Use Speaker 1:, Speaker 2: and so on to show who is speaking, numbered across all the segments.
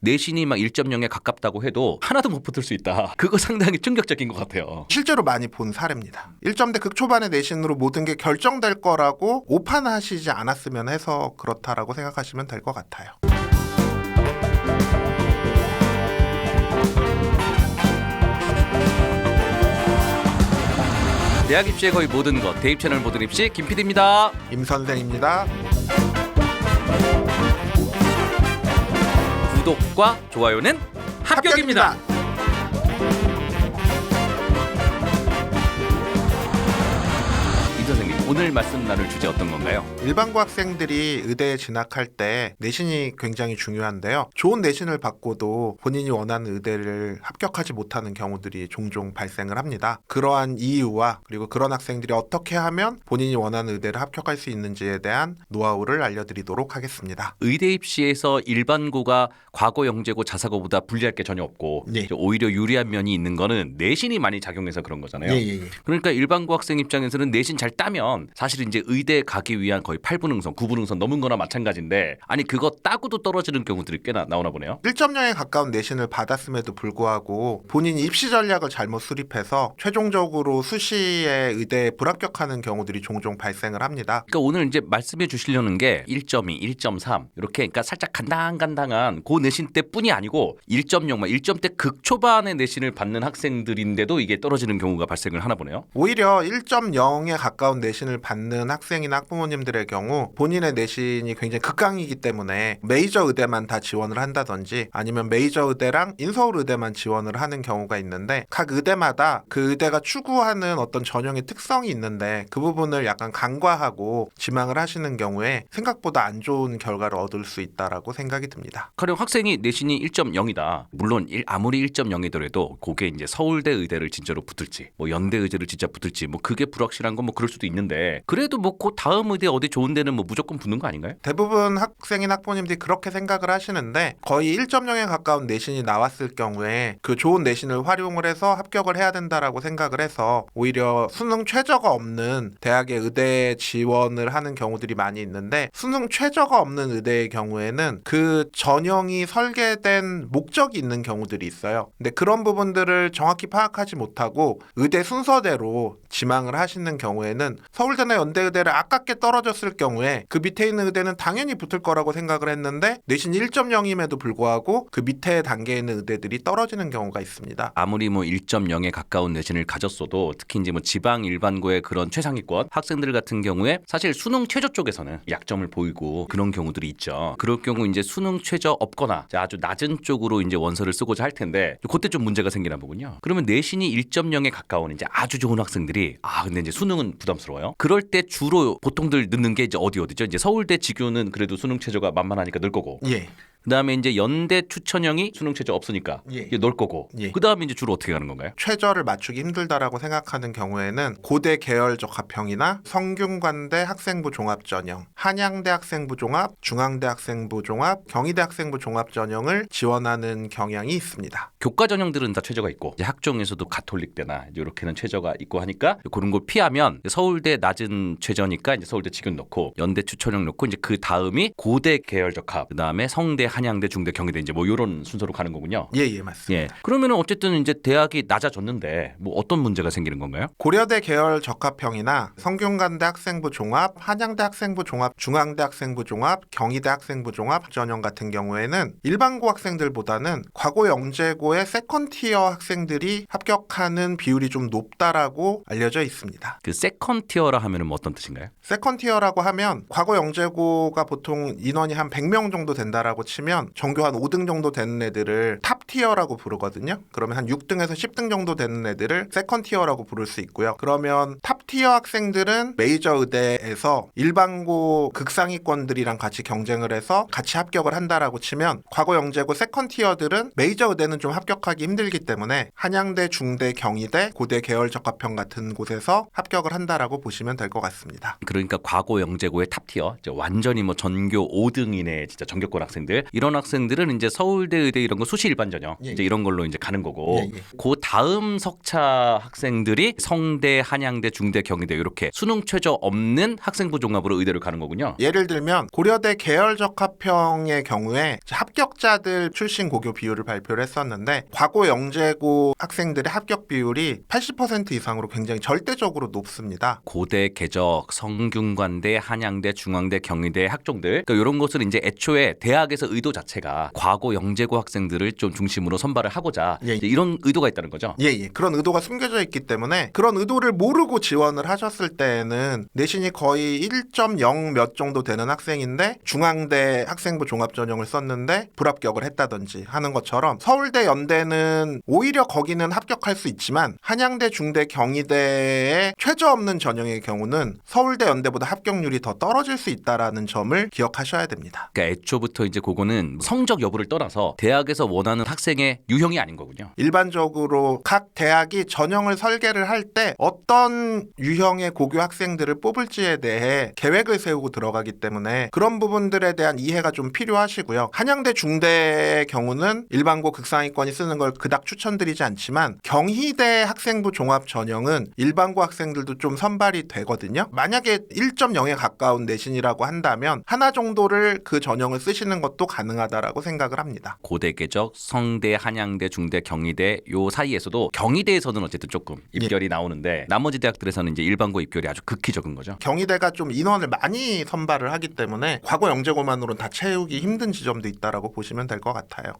Speaker 1: 내신이 막 1.0에 가깝다고 해도 하나도 못 붙을 수 있다. 그거 상당히 충격적인 것 같아요.
Speaker 2: 실제로 많이 본 사례입니다. 1점대 극초반의 내신으로 모든 게 결정될 거라고 오판하시지 않았으면 해서 그렇다라고 생각하시면 될 것 같아요.
Speaker 1: 대학 입시의 거의 모든 것 대입 채널 모든 입시 김 PD입니다.
Speaker 2: 임 선생입니다.
Speaker 1: 구독과 좋아요는 합격입니다. 임 선생님 오늘 말씀 나눌 주제 어떤 건가요?
Speaker 2: 일반고 학생들이 의대에 진학할 때 내신이 굉장히 중요한데요. 좋은 내신을 받고도 본인이 원하는 의대를 합격하지 못하는 경우들이 종종 발생을 합니다. 그러한 이유와 그리고 그런 학생들이 어떻게 하면 본인이 원하는 의대를 합격할 수 있는지에 대한 노하우를 알려드리도록 하겠습니다.
Speaker 1: 의대 입시에서 일반고가 과거 영재고 자사고보다 불리할 게 전혀 없고
Speaker 2: 네.
Speaker 1: 오히려 유리한 면이 있는 거는 내신이 많이 작용해서 그런 거잖아요.
Speaker 2: 예.
Speaker 1: 그러니까 일반고 학생 입장에서는 내신 잘 따면 사실 이제 의대 가기 위한 거의 8분 응선, 9분 응선 넘은 거나 마찬가지인데 아니 그거 따고도 떨어지는 경우들이 꽤나 나오나 보네요.
Speaker 2: 1.0에 가까운 내신을 받았음에도 불구하고 본인이 입시 전략을 잘못 수립해서 최종적으로 수시에 의대에 불합격하는 경우들이 종종 발생을 합니다.
Speaker 1: 그러니까 오늘 이제 말씀해 주시려는 게 1.2, 1.3 이렇게 그러니까 살짝 간당간당한 고 내신 때뿐이 아니고 1.0, 막 1점대 극초반의 내신을 받는 학생들인데도 이게 떨어지는 경우가 발생을 하나 보네요.
Speaker 2: 오히려 1.0에 가까운 내신 을 받는 학생이나 학부모님들의 경우 본인의 내신이 굉장히 극강이기 때문에 메이저 의대만 다 지원을 한다든지 아니면 메이저 의대랑 인서울 의대만 지원을 하는 경우가 있는데 각 의대마다 그 의대가 추구하는 어떤 전형의 특성이 있는데 그 부분을 약간 간과하고 지망을 하시는 경우에 생각보다 안 좋은 결과를 얻을 수 있다라고 생각이 듭니다.
Speaker 1: 가령 학생이 내신이 1.0이다. 물론 일- 아무리 1.0이더라도 그게 이제 서울대 의대를 진짜로 붙을지, 뭐 연대 의대를 진짜 붙을지, 뭐 그게 불확실한 건 뭐 그럴 수도 있는데 그래도 뭐그 다음 의대 어디 좋은 데는 뭐 무조건 붙는 거 아닌가요?
Speaker 2: 대부분 학생인 학부모님들이 그렇게 생각을 하시는데 거의 1.0에 가까운 내신이 나왔을 경우에 그 좋은 내신을 활용을 해서 합격을 해야 된다라고 생각을 해서 오히려 수능 최저가 없는 대학의 의대 지원을 하는 경우들이 많이 있는데 수능 최저가 없는 의대의 경우에는 그 전형이 설계된 목적이 있는 경우들이 있어요. 근데 그런 부분들을 정확히 파악하지 못하고 의대 순서대로 지망을 하시는 경우에는 서울 대나 연대 의대를 아깝게 떨어졌을 경우에 그 밑에 있는 의대는 당연히 붙을 거라고 생각을 했는데 내신 1.0임에도 불구하고 그 밑에 단계에 있는 의대들이 떨어지는 경우가 있습니다.
Speaker 1: 아무리 뭐 1.0에 가까운 내신을 가졌어도 특히 이제 뭐 지방 일반고의 그런 최상위권 학생들 같은 경우에 사실 수능 최저 쪽에서는 약점을 보이고 그런 경우들이 있죠. 그럴 경우 이제 수능 최저 없거나 아주 낮은 쪽으로 이제 원서를 쓰고자 할 텐데 그때 좀 문제가 생기나 보군요. 그러면 내신이 1.0에 가까운 이제 아주 좋은 학생들이 아 근데 이제 수능은 부담스러워요. 그럴 때 주로 보통들 넣는 게 이제 어디 어디죠? 이제 서울대 지교는 그래도 수능 최저가 만만하니까 늘 거고
Speaker 2: 예.
Speaker 1: 그다음에 이제 연대 추천형이 수능 최저 없으니까
Speaker 2: 예.
Speaker 1: 이게 넣을 거고
Speaker 2: 예.
Speaker 1: 그다음에 이제 주로 어떻게 가는 건가요?
Speaker 2: 최저를 맞추기 힘들다라고 생각하는 경우에는 고대 계열적 합형이나 성균관대 학생부 종합 전형, 한양대 학생부 종합, 중앙대 학생부 종합, 경희대 학생부 종합 전형을 지원하는 경향이 있습니다.
Speaker 1: 교과 전형들은 다 최저가 있고 이제 학종에서도 가톨릭대나 이제 이렇게는 최저가 있고 하니까 그런 걸 피하면 서울대 낮은 최저니까 이제 서울대 지금 넣고 연대 추천형 넣고 이제 그 다음이 고대 계열적 합 그다음에 성대 한 양대 중대 경희대 이제 뭐 이런 순서로 가는 거군요.
Speaker 2: 예, 예, 맞습니다.
Speaker 1: 예. 그러면은 어쨌든 이제 대학이 낮아졌는데 뭐 어떤 문제가 생기는 건가요?
Speaker 2: 고려대 계열 적합형이나 성균관대 학생부 종합, 한양대 학생부 종합, 중앙대 학생부 종합, 경희대 학생부 종합 전형 같은 경우에는 일반고 학생들보다는 과거 영재고의 세컨티어 학생들이 합격하는 비율이 좀 높다라고 알려져 있습니다.
Speaker 1: 그 세컨 티어라 하면은 뭐 어떤 뜻인가요?
Speaker 2: 세컨 티어라고 하면 과거 영재고가 보통 인원이 한 100명 정도 된다라고 치면 전교 한 5등 정도 되는 애들을 탑 티어라고 부르거든요. 그러면 한 6등에서 10등 정도 되는 애들을 세컨 티어라고 부를 수 있고요. 그러면 탑 티어 학생들은 메이저 의대에서 일반고 극상위권들이랑 같이 경쟁을 해서 같이 합격을 한다라고 치면 과거 영재고 세컨 티어들은 메이저 의대는 좀 합격하기 힘들기 때문에 한양대, 중대, 경희대, 고대 계열 적합형 같은 곳에서 합격을 한다라고 보시면 될 것 같습니다.
Speaker 1: 그러니까 과거 영재고의 탑 티어 완전히 뭐 전교 5등 이내 진짜 전교권 학생들 이런 학생들은 이제 서울대 의대 이런 거 수시 일반 전형
Speaker 2: 예,
Speaker 1: 이제 이런 걸로 이제 가는 거고
Speaker 2: 예, 예.
Speaker 1: 그 다음 석차 학생들이 성대, 한양대, 중대, 경희대 이렇게 수능 최저 없는 학생부 종합으로 의대를 가는 거군요.
Speaker 2: 예를 들면 고려대 계열 적 합평의 경우에 합격자들 출신 고교 비율을 발표를 했었는데 과거 영재고 학생들의 합격 비율이 80% 이상으로 굉장히 절대적으로 높습니다.
Speaker 1: 고대, 개적, 성균관대, 한양대, 중앙대, 경희대 학종들 그러니까 이런 것을 이제 애초에 대학에서 의도 자체가 과거 영재고 학생들을 좀 중심으로 선발을 하고자
Speaker 2: 예.
Speaker 1: 이제 이런 의도가 있다는 거죠.
Speaker 2: 예, 예. 그런 의도가 숨겨져 있기 때문에 그런 의도를 모르고 지원을 하셨을 때는 내신이 거의 1.0 몇 정도 되는 학생인데 중앙대 학생부 종합 전형을 썼는데 불합격을 했다든지 하는 것처럼 서울대 연대는 오히려 거기는 합격할 수 있지만 한양대 중대 경희대에 최저 없는 전형의 경우는 서울대 연대보다 합격률이 더 떨어질 수 있다라는 점을 기억하셔야 됩니다.
Speaker 1: 그러니까 애초부터 이제 그 거는 성적 여부를 떠나서 대학에서 원하는 학생의 유형이 아닌 거군요.
Speaker 2: 일반적으로 각 대학이 전형을 설계를 할 때 어떤 유형의 고교 학생들을 뽑을지에 대해 계획을 세우고 들어가기 때문에 그런 부분들에 대한 이해가 좀 필요하시고요. 한양대 중대의 경우는 일반고 극상위권이 쓰는 걸 그닥 추천드리지 않지만 경희대 학생부 종합 전형은 일반고 학생들도 좀 선발이 되거든요. 만약에 1.0에 가까운 내신이라고 한다면 하나 정도를 그 전형을 쓰시는 것도 가능하다라고 생각을 합니다.
Speaker 1: 고대, 개적, 성대, 한양대, 중대, 경희대 요 사이에서도 경희대에서는 어쨌든 조금 입결이 나오는데 나머지 대학들에서는 이제 일반고 입결이 아주 극히 적은 거죠.
Speaker 2: 경희대가 좀 인원을 많이 선발을 하기 때문에 과거 영재고만으로는 다 채우기 힘든 지점도 있다라고 보시면 될 것 같아요.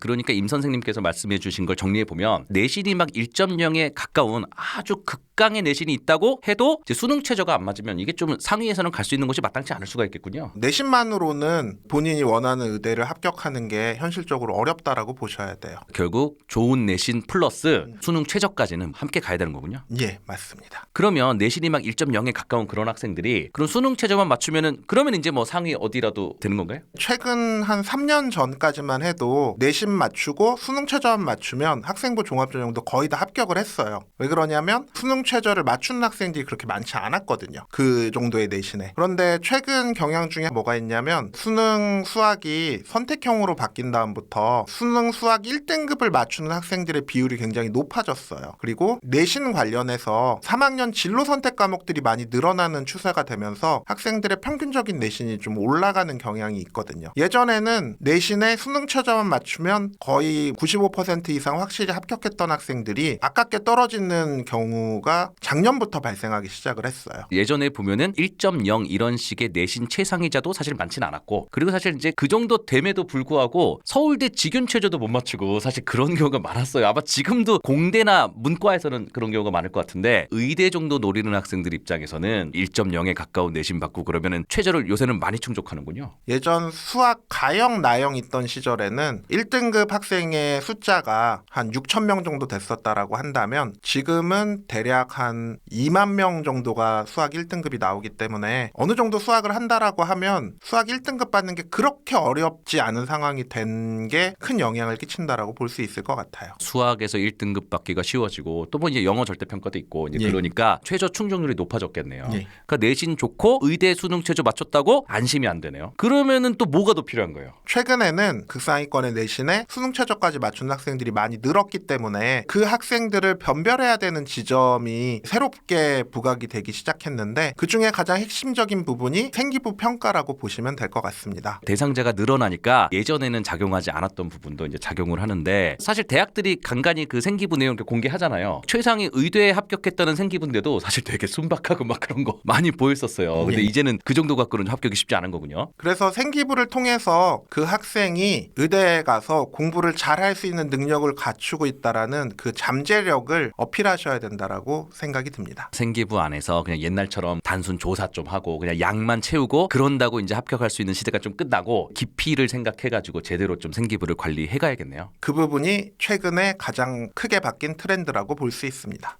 Speaker 1: 그러니까 임 선생님께서 말씀해 주신 걸 정리해 보면 내신이 막 1.0에 가까운 아주 극강의 내신이 있다고 해도 이제 수능 최저가 안 맞으면 이게 좀 상위에서는 갈 수 있는 것이 마땅치 않을 수가 있겠군요.
Speaker 2: 내신만으로는 본인이 원하는 의대를 합격하는 게 현실적으로 어렵다라고 보셔야 돼요.
Speaker 1: 결국 좋은 내신 플러스 수능 최저까지는 함께 가야 되는 거군요.
Speaker 2: 예, 맞습니다.
Speaker 1: 그러면 내신이 막 1.0에 가까운 그런 학생들이 그런 수능 최저만 맞추면은 그러면 이제 뭐 상위 어디라도 되는 건가요?
Speaker 2: 최근 한 3년 전까지만 해도 내신 맞추고 수능 최저만 맞추면 학생부 종합전형도 거의 다 합격을 했어요. 왜 그러냐면 수능 최저를 맞춘 학생들이 그렇게 많지 않았거든요. 그 정도의 내신에. 그런데 최근 경향 중에 뭐가 있냐면 수능 수학이 선택형으로 바뀐 다음부터 수능 수학 1등급을 맞추는 학생들의 비율이 굉장히 높아졌어요. 그리고 내신 관련해서 3학년 진로 선택 과목들이 많이 늘어나는 추세가 되면서 학생들의 평균적인 내신이 좀 올라가는 경향이 있거든요. 예전에는 내신에 수능 최저만 맞추면 거의 95% 이상 확실히 합격했던 학생들이 아깝게 떨어지는 경우가 작년부터 발생하기 시작을 했어요.
Speaker 1: 예전에 보면은 1.0 이런 식의 내신 최상위자도 사실 많지는 않았고 그리고 사실 이제 그 정도 됨에도 불구하고 서울대 직윤 최저도 못 맞추고 사실 그런 경우가 많았어요. 아마 지금도 공대나 문과에서는 그런 경우가 많을 것 같은데 의대 정도 노리는 학생들 입장에서는 1.0에 가까운 내신 받고 그러면은 최저를 요새는 많이 충족하는군요.
Speaker 2: 예전 수학 가형 나형 있던 시절에는 1등 급 학생의 숫자가 한 6천 명 정도 됐었다라고 한다면 지금은 대략 한 2만 명 정도가 수학 1등급이 나오기 때문에 어느 정도 수학을 한다라고 하면 수학 1등급 받는 게 그렇게 어렵지 않은 상황이 된 게 큰 영향을 끼친다라고 볼 수 있을 것 같아요.
Speaker 1: 수학에서 1등급 받기가 쉬워지고 또 뭐 이제 영어 절대 평가도 있고 이제
Speaker 2: 예.
Speaker 1: 그러니까 최저 충족률이 높아졌겠네요.
Speaker 2: 예.
Speaker 1: 그러니까 내신 좋고 의대 수능 최저 맞췄다고 안심이 안 되네요. 그러면은 또 뭐가 더 필요한 거예요?
Speaker 2: 최근에는 극상위권의 내신에 수능 최저까지 맞춘 학생들이 많이 늘었기 때문에 그 학생들을 변별해야 되는 지점이 새롭게 부각이 되기 시작했는데 그 중에 가장 핵심적인 부분이 생기부 평가라고 보시면 될 것 같습니다.
Speaker 1: 대상자가 늘어나니까 예전에는 작용하지 않았던 부분도 이제 작용을 하는데 사실 대학들이 간간히 그 생기부 내용 이렇게 공개하잖아요. 최상위 의대에 합격했다는 생기부인데도 사실 되게 순박하고 막 그런 거 많이 보였었어요. 근데
Speaker 2: 예.
Speaker 1: 이제는 그 정도 갖고는 합격이 쉽지 않은 거군요.
Speaker 2: 그래서 생기부를 통해서 그 학생이 의대에 가서 공부를 잘 할 수 있는 능력을 갖추고 있다라는 그 잠재력을 어필하셔야 된다라고 생각이 듭니다.
Speaker 1: 생기부 안에서 그냥 옛날처럼 단순 조사 좀 하고 그냥 양만 채우고 그런다고 이제 합격할 수 있는 시대가 좀 끝나고 깊이를 생각해가지고 제대로 좀 생기부를 관리해가야겠네요.
Speaker 2: 그 부분이 최근에 가장 크게 바뀐 트렌드라고 볼 수 있습니다.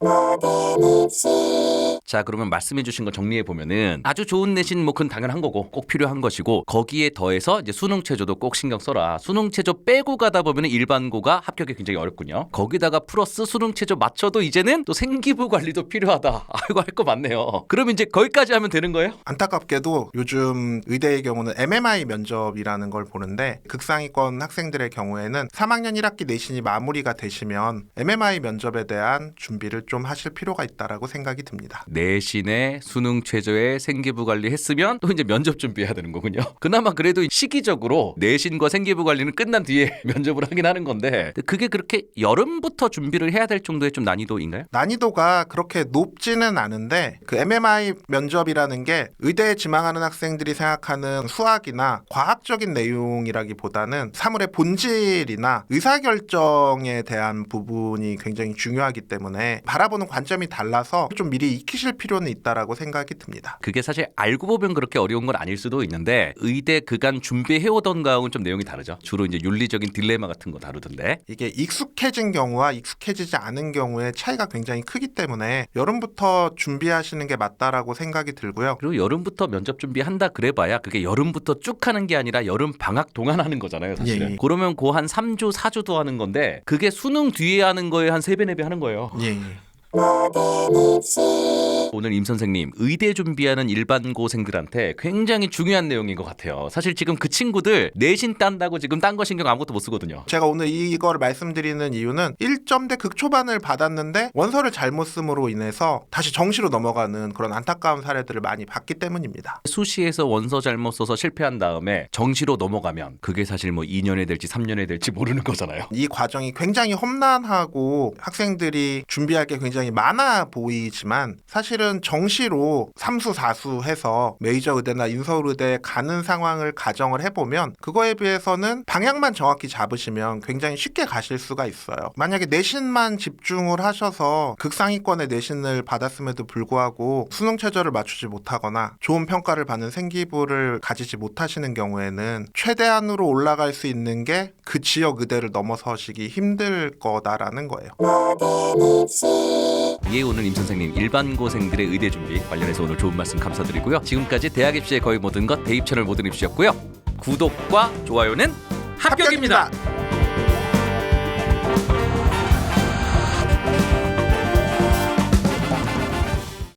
Speaker 1: 자 그러면 말씀해 주신 거 정리해 보면은 아주 좋은 내신 뭐 그건 당연한 거고 꼭 필요한 것이고 거기에 더해서 이제 수능 체조도 꼭 신경 써라. 수능 체조 빼고 가다 보면은 일반고가 합격이 굉장히 어렵군요. 거기다가 플러스 수능 체조 맞춰도 이제는 또 생기부 관리도 필요하다. 아이고 할 거 많네요. 그럼 이제 거기까지 하면 되는 거예요?
Speaker 2: 안타깝게도 요즘 의대의 경우는 MMI 면접이라는 걸 보는데 극상위권 학생들의 경우에는 3학년 1학기 내신이 마무리가 되시면 MMI 면접에 대한 준비를 좀 하실 필요가 있다라고 생각이 듭니다.
Speaker 1: 내신에 수능 최저에 생기부 관리 했으면 또 이제 면접 준비해야 되는 거군요. 그나마 그래도 시기적으로 내신과 생기부 관리는 끝난 뒤에 면접을 하긴 하는 건데 그게 그렇게 여름부터 준비를 해야 될 정도의 좀 난이도인가요?
Speaker 2: 난이도가 그렇게 높지는 않은데 그 MMI 면접이라는 게 의대에 지망하는 학생들이 생각하는 수학이나 과학적인 내용이라기보다는 사물의 본질이나 의사결정에 대한 부분이 굉장히 중요하기 때문에 바라보는 관점이 달라서 좀 미리 익히 실 필요는 있다라고 생각이 듭니다.
Speaker 1: 그게 사실 알고 보면 그렇게 어려운 건 아닐 수도 있는데 의대 그간 준비해오던 거하고는 좀 내용이 다르죠. 주로 이제 윤리적인 딜레마 같은 거 다루던데
Speaker 2: 이게 익숙해진 경우와 익숙해지지 않은 경우의 차이가 굉장히 크기 때문에 여름부터 준비하시는 게 맞다라고 생각이 들고요.
Speaker 1: 그리고 여름부터 면접 준비한다 그래봐야 그게 여름부터 쭉 하는 게 아니라 여름 방학 동안 하는 거잖아요 사실은
Speaker 2: 예, 예.
Speaker 1: 그러면 그 한 3주 4주도 하는 건데 그게 수능 뒤에 하는 거에 한 3배 4배 하는 거예요
Speaker 2: 예, 예.
Speaker 1: 오늘 임 선생님 의대 준비하는 일반고생들한테 굉장히 중요한 내용인 것 같아요. 사실 지금 그 친구들 내신 딴다고 지금 딴 거 신경 아무것도 못 쓰거든요.
Speaker 2: 제가 오늘 이거를 말씀드리는 이유는 1점대 극초반을 받았는데 원서를 잘못 쓰므로 인해서 다시 정시로 넘어가는 그런 안타까운 사례들을 많이 봤기 때문입니다.
Speaker 1: 수시에서 원서 잘못 써서 실패한 다음에 정시로 넘어가면 그게 사실 뭐 2년에 될지 3년에 될지 모르는 거잖아요.
Speaker 2: 이 과정이 굉장히 험난하고 학생들이 준비할 게 굉장히 많아 보이지만 사실 은 정시로 삼수 사수 해서 메이저 의대나 인서울 의대에 가는 상황을 가정을 해보면 그거에 비해서는 방향만 정확히 잡으시면 굉장히 쉽게 가실 수가 있어요. 만약에 내신만 집중을 하셔서 극상위권의 내신을 받았음에도 불구하고 수능 최저를 맞추지 못하거나 좋은 평가를 받는 생기부를 가지지 못하시는 경우에는 최대한으로 올라갈 수 있는 게 그 지역 의대를 넘어서시기 힘들 거다라는 거예요.
Speaker 1: 예 오늘 임 선생님 일반고생들의 의대 준비 관련해서 오늘 좋은 말씀 감사드리고요 지금까지 대학 입시의 거의 모든 것 대입 채널 모든 입시였고요 구독과 좋아요는 합격입니다.
Speaker 2: 합격입니다.